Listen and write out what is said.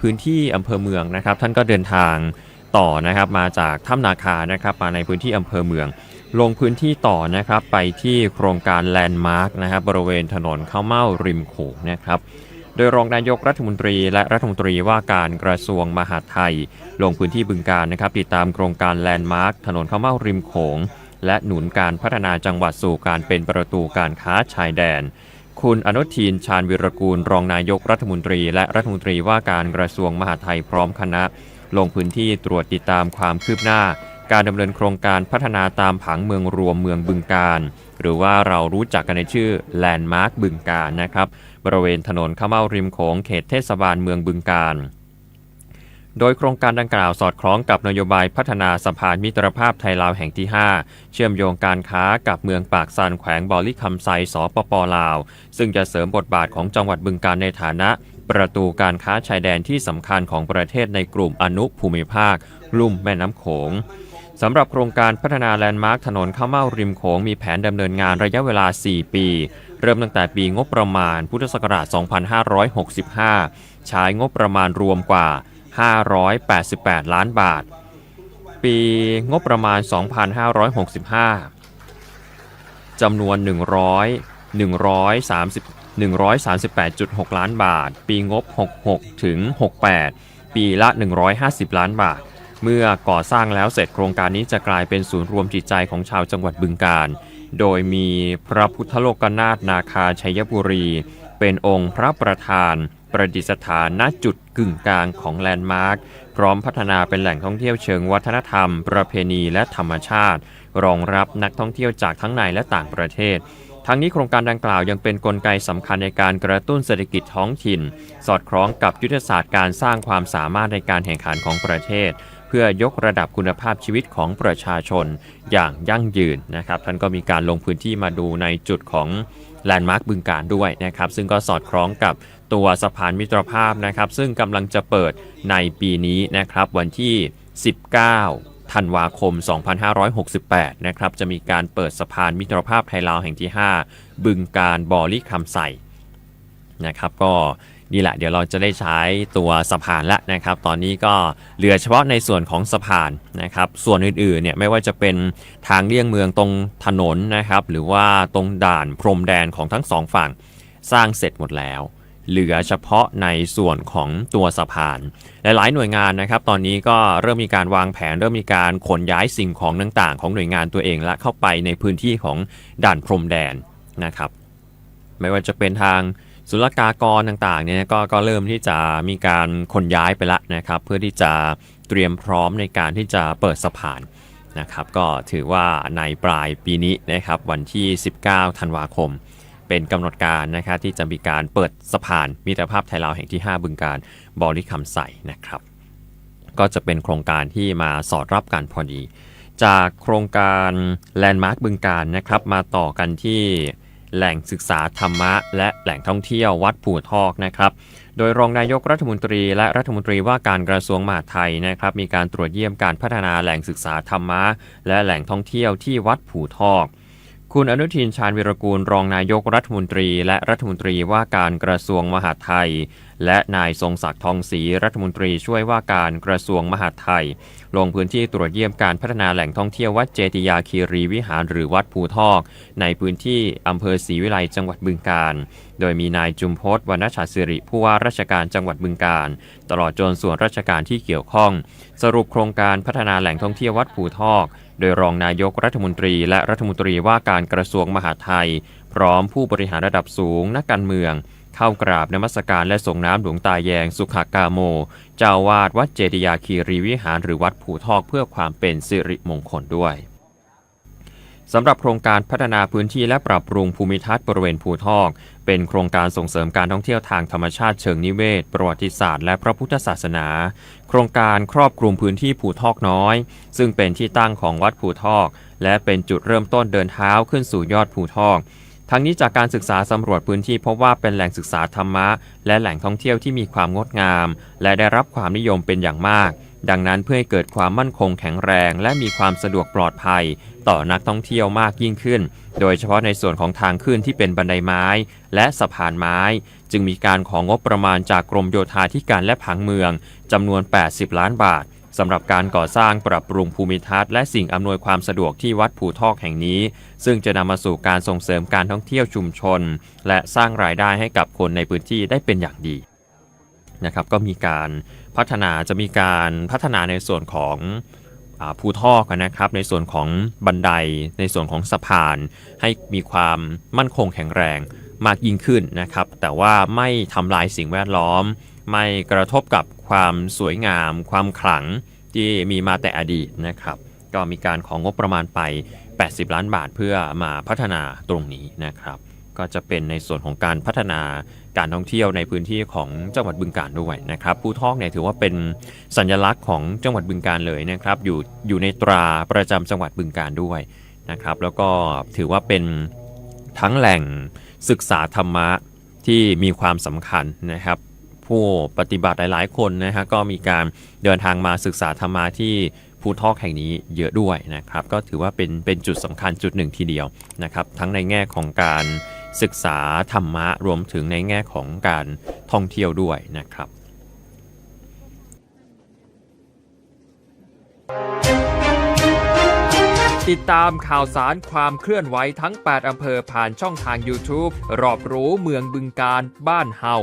พื้นที่อำเภอเมืองนะครับ ท่านก็เดินทางต่อนะครับมาจากถ้ำนาคานะครับมาในพื้นที่อำเภอเมือง ลงพื้นที่ต่อนะครับไปที่โครงการแลนด์มาร์คนะครับบริเวณถนนข้าวเม่าริมโขงนะครับโดยรองนายกรัฐมนตรีและรัฐมนตรีว่าการกระทรวงมหาดไทย ลงพื้นที่บึงการนะครับ ติดตามโครงการแลนด์มาร์คถนนข้าวเม่าริมโขง และหนุนการพัฒนาจังหวัดสู่การเป็นประตูการค้าชายแดน คุณอนุทินชาญวิรกูล รองนายกรัฐมนตรี และรัฐมนตรีว่าการกระทรวงมหาดไทยพร้อมคณะ ลงพื้นที่ตรวจติดตามความคืบหน้า การดำเนินโครงการพัฒนาตามผังเมืองรวมเมืองบึงการ หรือว่าเรารู้จักกันในชื่อแลนด์มาร์คบึงการนะครับ บริเวณถนนข้าวเม่าริมโขงเขตเทศบาลเมืองบึงการ โดยโครงการดังกล่าวสอดคล้องกับนโยบายพัฒนาสะพานมิตรภาพไทยลาวแห่งที่ 5 เชื่อมโยงการค้ากับเมืองปากซานแขวงบอลิคำไซสปปลาว ซึ่งจะเสริมบทบาทของจังหวัดบึงการในฐานะ ประตูการค้าชายแดนที่สำคัญของประเทศในกลุ่มอนุภูมิภาค ลุ่มแม่น้ำโขงสำหรับโครงการพัฒนาแลนด์มาร์คถนนข้าวเม่าริมโขงมีแผนดำเนินงานระยะเวลา 4 ปี เริ่มตั้งแต่ปีงบประมาณพุทธศักราช 2565 ใช้งบประมาณรวมกว่า 588 ล้านบาท ปีงบประมาณ 2565 จำนวน 100 130 138.6 ล้านบาท ปีงบ 66 ถึง 68 ปีละ 150 ล้านบาท เมื่อก่อสร้างแล้วเสร็จโครงการนี้จะกลายเป็นศูนย์รวมจิตใจของชาวจังหวัดบึงการ โดยมีพระพุทธโลกนาถนาคาชัยบุรี เป็นองค์พระประธาน ประดิษฐานณจุดกึ่งกลางของแลนด์มาร์คพร้อมพัฒนาเป็นแหล่งท่องเที่ยวเชิงวัฒนธรรม ประเพณีและธรรมชาติ รองรับนักท่องเที่ยวจากทั้งในและต่างประเทศทั้งนี้โครงการดังกล่าวยังเป็นนกลไกสำคัญในการกระตุ้นเศรษฐกิจท้องถิ่น สอดคล้องกับยุทธศาสตร์การสร้างความสามารถในการแข่งขันของประเทศ เพื่อยกระดับคุณภาพชีวิตของประชาชนอย่างยั่งยืนนะครับท่านก็มีการลงพื้นที่มาดูในจุดของ แลนด์มาร์คบึงการด้วยนะครับซึ่งก็สอดคล้องกับตัวสะพานมิตรภาพนะครับซึ่งกำลังจะเปิดในปีนี้นะครับวันที่ 19 ธันวาคม 2568 นะครับจะมีการเปิดสะพานมิตรภาพไทยลาวแห่งที่ 5 บึงการบอลี่คำใสนะครับก็ นี่แหละเดี๋ยวเราจะได้ใช้ตัวสะพานแล้วนะครับ ตอนนี้ก็เหลือเฉพาะในส่วนของสะพานนะครับ ส่วนอื่นๆเนี่ยไม่ว่าจะเป็นทางเลี่ยงเมืองตรงถนนนะครับ หรือว่าตรงด่านพรมแดนของทั้งสองฝั่งสร้างเสร็จหมดแล้วเหลือเฉพาะในส่วนของตัวสะพาน หลายๆหน่วยงานนะครับ ตอนนี้ก็เริ่มมีการวางแผน เริ่มมีการขนย้ายสิ่งของต่างๆ ของหน่วยงานตัวเองและเข้าไปในพื้นที่ของด่านพรมแดนนะครับ ไม่ว่าจะเป็นทาง ศุลกากรต่างๆเนี่ยก็ก็เริ่มที่จะมีการขนย้ายไปละนะครับ เพื่อที่จะเตรียมพร้อมในการที่จะเปิดสะพานนะครับ ก็ถือว่าในปลายปีนี้นะครับวันที่ 19 ธันวาคม เป็นกำหนดการนะครับที่จะมีการเปิดสะพานมิตรภาพไทยลาวแห่งที่ 5 บึงการบริคำใสนะครับ ก็จะเป็นโครงการที่มาสอดรับกันพอดี จากโครงการแลนด์มาร์คบึงการนะครับ มาต่อกันที่ แหล่งศึกษาธรรมะ และแหล่งท่องเที่ยววัดผู่ทอกนะครับ โดยรองนายกรัฐมนตรีและรัฐมนตรีว่าการกระทรวงมหาดไทยนะครับ มีการตรวจเยี่ยมการพัฒนาแหล่งศึกษาธรรมะ และแหล่งท่องเที่ยวที่วัดผู่ทอกคุณอนุทินชาญวิรกูลรองนายกรัฐมนตรี และรัฐมนตรีว่าการกระทรวงมหาดไทย และนายทรงศักดิ์ทองศรีรัฐมนตรีช่วยว่าการกระทรวงมหาดไทย ลงพื้นที่ตรวจเยี่ยมการพัฒนาแหล่งท่องเที่ยววัดเจติยาคีรีวิหารหรือวัดภูทอก ในพื้นที่อำเภอศรีวิไลจังหวัดบึงกาฬโดยมีนายจุมพศวรรณชาสิริผู้ว่าราชการจังหวัดบึงกาฬตลอดจนส่วนราชการที่เกี่ยวข้อง สรุปโครงการพัฒนาแหล่งท่องเที่ยววัดภูทอก โดยรองนายกรัฐมนตรีและรัฐมนตรีว่าการกระทรวงมหาดไทย พร้อมผู้บริหารระดับสูงนักการเมือง เข้ากราบนมัสการและส่งน้ำหลวงตาแยงสุขากาโม เจ้าวาดวัดเจดียาคีรีวิหารหรือวัดผูทอกเพื่อความเป็นสิริมงคลด้วยสำหรับโครงการพัฒนาพื้นที่และปรับปรุงภูมิทัศน์บริเวณภูทอก เป็นโครงการส่งเสริมการท่องเที่ยวทางธรรมชาติเชิงนิเวศ ประวัติศาสตร์และพระพุทธศาสนา โครงการครอบคลุมพื้นที่ภูทอกน้อย ซึ่งเป็นที่ตั้งของวัดภูทอก และเป็นจุดเริ่มต้นเดินเท้าขึ้นสู่ยอดภูทอก ทั้งนี้จากการศึกษาสำรวจพื้นที่พบว่าเป็นแหล่งศึกษาธรรมะ และแหล่งท่องเที่ยวที่มีความงดงาม และได้รับความนิยมเป็นอย่างมาก ดังนั้นเพื่อให้เกิดความมั่นคงแข็งแรง และมีความสะดวกปลอดภัย ต่อนักท่องเที่ยวมากยิ่งขึ้น โดยเฉพาะในส่วนของทางขึ้นที่เป็นบันไดไม้ และสะพานไม้ จึงมีการของงบประมาณจากกรมโยธาธิการและผังเมืองจำนวน 80 ล้านบาท สำหรับการก่อสร้างปรับปรุงภูมิทัศน์และสิ่งอำนวยความสะดวกที่วัดผูทอกแห่งนี้ ซึ่งจะนำมาสู่การส่งเสริมการท่องเที่ยวชุมชน และสร้างรายได้ให้กับคนในพื้นที่ได้เป็นอย่างดีนะครับก็มีการพัฒนาจะมีการพัฒนาในส่วนของอภูทอกนะครับในส่วนของบันไดในส่วนของสะพาน ให้มีความมั่นคงแข็งแรงมากยิ่งขึ้นนะครับ แต่ว่าไม่ทำลายสิ่งแวดล้อม ไม่กระทบกับความสวยงาม ความขลังที่มีมาแต่อดีตนะครับ ก็มีการของงบประมาณไป 80 ล้านบาทเพื่อมาพัฒนาตรงนี้นะครับ ก็จะเป็นในส่วนของการพัฒนาการท่องเที่ยวในพื้นที่ของจังหวัดบึงกาฬด้วยนะครับภูทอกเนี่ยถือว่าเป็นสัญลักษณ์ของจังหวัดบึงกาฬเลยนะครับ อยู่อยู่ในตราประจำจังหวัดบึงกาฬด้วยนะครับ แล้วก็ถือว่าเป็นทั้งแหล่งศึกษาธรรมะที่มีความสำคัญนะครับ ผู้ปฏิบัติหลาย ๆ คนนะฮะก็มีการเดินทางมาศึกษาธรรมะที่ภูทอกแห่งนี้เยอะด้วยนะครับ ก็ถือว่าเป็นเป็นจุดสำคัญจุดหนึ่งทีเดียวนะครับ ทั้งในแง่ของการศึกษาธรรมะรวมถึงในแง่ของการท่องเที่ยวด้วยนะครับติดตามข่าวสารความเคลื่อนไหวทั้ง 8 อำเภอผ่านช่องทาง YouTube รอบรู้เมืองบึงการบ้านเฮา